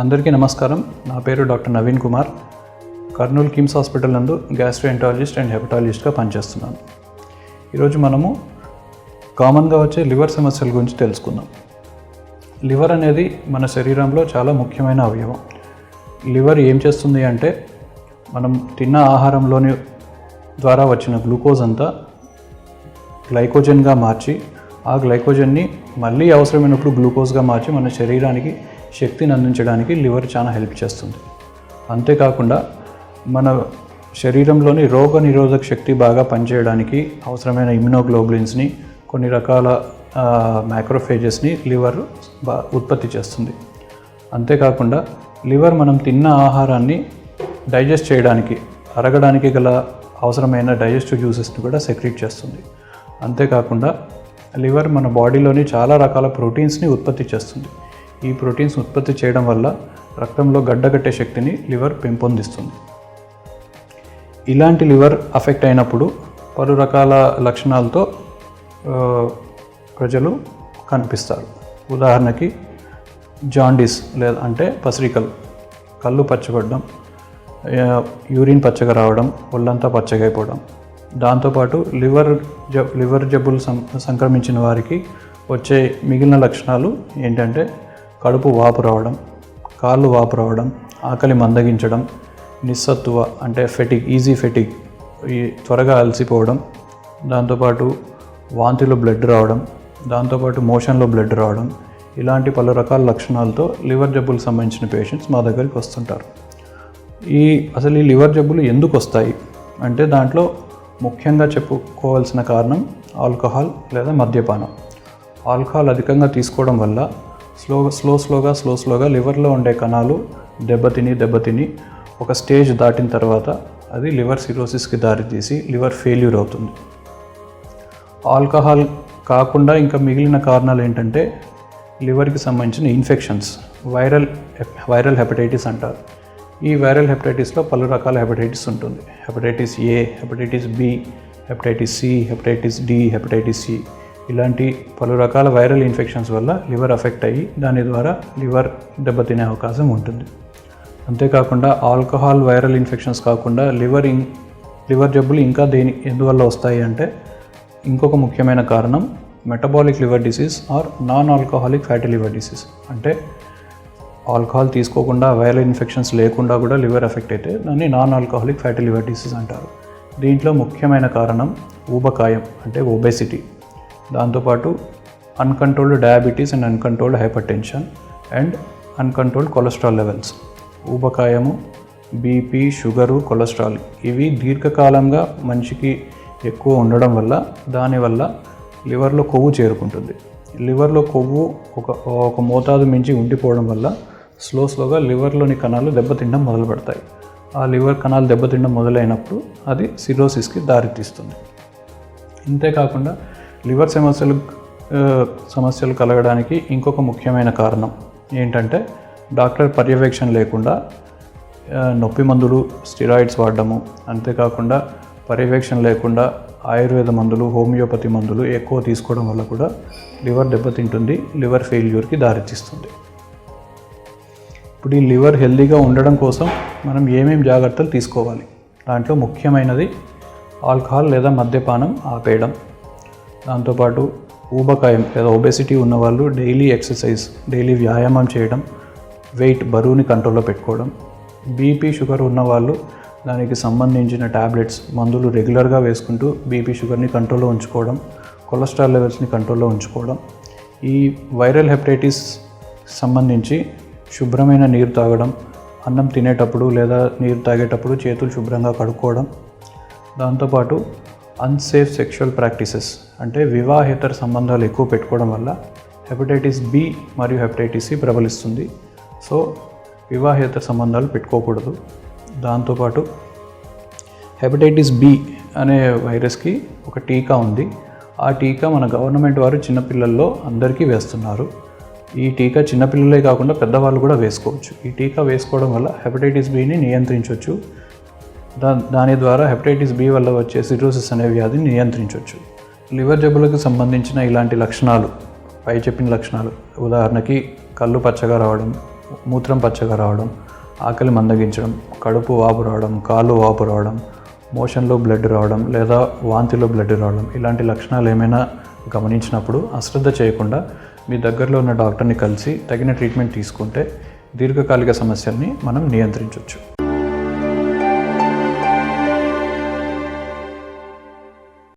అందరికీ నమస్కారం. నా పేరు doctor Naveen Kumar. Kurnool KIMS hospital నందు గ్యాస్ట్రోఎంటాలజిస్ట్ అండ్ హెపటాలజిస్ట్గా పనిచేస్తున్నాను. ఈరోజు మనము కామన్గా వచ్చే లివర్ సమస్యల గురించి తెలుసుకుందాం. లివర్ అనేది మన శరీరంలో చాలా ముఖ్యమైన అవయవం. లివర్ ఏం చేస్తుంది అంటే మనం తిన్న ఆహారంలోని ద్వారా వచ్చిన గ్లూకోజ్ అంతా గ్లైకోజన్గా మార్చి ఆ గ్లైకోజన్ని మళ్ళీ అవసరమైనప్పుడు గ్లూకోజ్గా మార్చి మన శరీరానికి శక్తిని అందించడానికి లివర్ చాలా హెల్ప్ చేస్తుంది. అంతేకాకుండా మన శరీరంలోని రోగ నిరోధక శక్తి బాగా పనిచేయడానికి అవసరమైన ఇమ్యునోగ్లోబులిన్స్ని కొన్ని రకాల మైక్రోఫేజెస్ని లివర్ బా ఉత్పత్తి చేస్తుంది. అంతేకాకుండా లివర్ మనం తిన్న ఆహారాన్ని డైజెస్ట్ చేయడానికి అరగడానికి గల అవసరమైన డైజెస్టివ్ జ్యూసెస్ని కూడా సెక్రీట్ చేస్తుంది. అంతేకాకుండా లివర్ మన బాడీలోని చాలా రకాల ప్రోటీన్స్ని ఉత్పత్తి చేస్తుంది. ఈ ప్రోటీన్స్ ఉత్పత్తి చేయడం వల్ల రక్తంలో గడ్డగట్టే శక్తిని లివర్ పెంపొందిస్తుంది. ఇలాంటి లివర్ అఫెక్ట్ అయినప్పుడు పలు రకాల లక్షణాలతో ప్రజలు కనిపిస్తారు. ఉదాహరణకి జాండీస్ లేదా అంటే పసిరికలు కళ్ళు పచ్చబడడం యూరిన్ పచ్చగా రావడం ఒళ్ళంతా పచ్చగా అయిపోవడం. దాంతోపాటు లివర్ జ లివర్ జబ్బులు సం సంక్రమించిన వారికి వచ్చే మిగిలిన లక్షణాలు ఏంటంటే కడుపు వాపు రావడం కాళ్ళు వాపు రావడం ఆకలి మందగించడం నిస్సత్తువ అంటే ఫెటిక్ ఈజీ ఫెటిక్ ఈ త్వరగా అలసిపోవడం దాంతోపాటు వాంతిలో బ్లడ్ రావడం దాంతోపాటు మోషన్లో బ్లడ్ రావడం ఇలాంటి పలు రకాల లక్షణాలతో లివర్ జబ్బులకు సంబంధించిన పేషెంట్స్ మా దగ్గరికి వస్తుంటారు. ఈ అసలు ఈ లివర్ జబ్బులు ఎందుకు వస్తాయి? అంటే దాంట్లో ముఖ్యంగా చెప్పుకోవాల్సిన కారణం ఆల్కహాల్ లేదా మద్యపానం. ఆల్కహాల్ అధికంగా తీసుకోవడం వల్ల స్లో స్లో స్లోగా స్లో స్లోగా లివర్లో ఉండే కణాలు దెబ్బతిని దెబ్బతిని ఒక స్టేజ్ దాటిన తర్వాత అది లివర్ సిరోసిస్కి దారితీసి లివర్ ఫెయిల్యూర్ అవుతుంది. ఆల్కహాల్ కాకుండా ఇంకా మిగిలిన కారణాలు ఏంటంటే లివర్కి సంబంధించిన ఇన్ఫెక్షన్స్ వైరల్ వైరల్ హెపటైటిస్ అంటారు. ఈ వైరల్ హెపటైటిస్లో పలు రకాల హెపటైటిస్ ఉంటుంది. Hepatitis A hepatitis B hepatitis C hepatitis D hepatitis C. ఇలాంటి పలు రకాల వైరల్ ఇన్ఫెక్షన్స్ వల్ల లివర్ అఫెక్ట్ అయ్యి దాని ద్వారా లివర్ దెబ్బతినే అవకాశం ఉంటుంది. అంతేకాకుండా ఆల్కహాల్ వైరల్ ఇన్ఫెక్షన్స్ కాకుండా లివర్ ఇన్ లివర్ జబ్బులు ఇంకా దేని ఎందువల్ల వస్తాయి అంటే ఇంకొక ముఖ్యమైన కారణం metabolic liver disease or non alcoholic fatty liver disease. అంటే ఆల్కహాల్ తీసుకోకుండా వైరల్ ఇన్ఫెక్షన్స్ లేకుండా కూడా లివర్ ఎఫెక్ట్ అయితే దాన్ని non alcoholic fatty liver disease అంటారు. దీంట్లో ముఖ్యమైన కారణం ఊబకాయం అంటే ఒబెసిటీ. దాంతోపాటు uncontrolled diabetes and uncontrolled hypertension and uncontrolled cholesterol levels ఊబకాయము BP sugar cholesterol ఇవి దీర్ఘకాలంగా మనిషికి ఎక్కువ ఉండడం వల్ల దానివల్ల లివర్లో కొవ్వు చేరుకుంటుంది. లివర్లో కొవ్వు ఒక ఒక మోతాదు మించి ఉండిపోవడం వల్ల స్లో స్లోగా లివర్లోని కణాలు దెబ్బతినడం మొదలు పెడతాయి ఆ లివర్ కణాలు దెబ్బతినడం మొదలైనప్పుడు అది సిరోసిస్కి దారితీస్తుంది. ఇంతేకాకుండా లివర్ సమస్యలు సమస్యలు కలగడానికి ఇంకొక ముఖ్యమైన కారణం ఏంటంటే డాక్టర్ పర్యవేక్షణ లేకుండా నొప్పి మందులు స్టిరాయిడ్స్ వాడడము. అంతేకాకుండా పర్యవేక్షణ లేకుండా ఆయుర్వేద మందులు హోమియోపతి మందులు ఎక్కువ తీసుకోవడం వల్ల కూడా లివర్ దెబ్బతింటుంది లివర్ ఫెయిల్యూర్కి దారితీస్తుంది. ఇప్పుడు ఈ లివర్ హెల్దీగా ఉండడం కోసం మనం ఏమేమి జాగ్రత్తలు తీసుకోవాలి? దాంట్లో ముఖ్యమైనది ఆల్కహాల్ లేదా మద్యపానం ఆపేయడం. దాంతోపాటు ఊబకాయం లేదా ఒబెసిటీ ఉన్నవాళ్ళు డైలీ ఎక్సర్సైజ్ డైలీ వ్యాయామం చేయడం వెయిట్ బరువుని కంట్రోల్లో పెట్టుకోవడం బీపీ షుగర్ ఉన్నవాళ్ళు దానికి సంబంధించిన ట్యాబ్లెట్స్ మందులు రెగ్యులర్గా వేసుకుంటూ బీపీ షుగర్ని కంట్రోల్లో ఉంచుకోవడం కొలెస్ట్రాల్ లెవెల్స్ని కంట్రోల్లో ఉంచుకోవడం ఈ వైరల్ హెపటైటిస్ సంబంధించి శుభ్రమైన నీరు తాగడం అన్నం తినేటప్పుడు లేదా నీరు తాగేటప్పుడు చేతులు శుభ్రంగా కడుక్కోవడం దాంతోపాటు అన్సేఫ్ సెక్షువల్ ప్రాక్టీసెస్ అంటే వివాహేతర సంబంధాలు ఎక్కువ పెట్టుకోవడం వల్ల హెపటైటిస్ బి మరియు హెపటైటిస్ సి ప్రబలిస్తుంది. సో వివాహేతర సంబంధాలు పెట్టుకోకూడదు. దాంతోపాటు హెపటైటిస్ బి అనే వైరస్కి ఒక టీకా ఉంది. ఆ టీకా మన గవర్నమెంట్ వారు చిన్నపిల్లల్లో అందరికీ వేస్తున్నారు. ఈ టీకా చిన్నపిల్లలే కాకుండా పెద్దవాళ్ళు కూడా వేసుకోవచ్చు. ఈ టీకా వేసుకోవడం వల్ల హెపటైటిస్ బిని నియంత్రించవచ్చు దా దాని ద్వారా హెపటైటిస్ బి వల్ల వచ్చే సిరోసిస్ అనే వ్యాధిని నియంత్రించవచ్చు లివర్ జబ్బులకు సంబంధించిన ఇలాంటి లక్షణాలు పై చెప్పిన లక్షణాలు ఉదాహరణకి కళ్ళు పచ్చగా రావడం మూత్రం పచ్చగా రావడం ఆకలి మందగించడం కడుపు వాపు రావడం కాళ్ళు వాపు రావడం మోషన్లో బ్లడ్ రావడం లేదా వాంతిలో బ్లడ్ రావడం ఇలాంటి లక్షణాలు ఏమైనా గమనించినప్పుడు అశ్రద్ధ చేయకుండా మీ దగ్గరలో ఉన్న డాక్టర్ని కలిసి తగిన ట్రీట్మెంట్ తీసుకుంటే దీర్ఘకాలిక సమస్యల్ని మనం నియంత్రించవచ్చు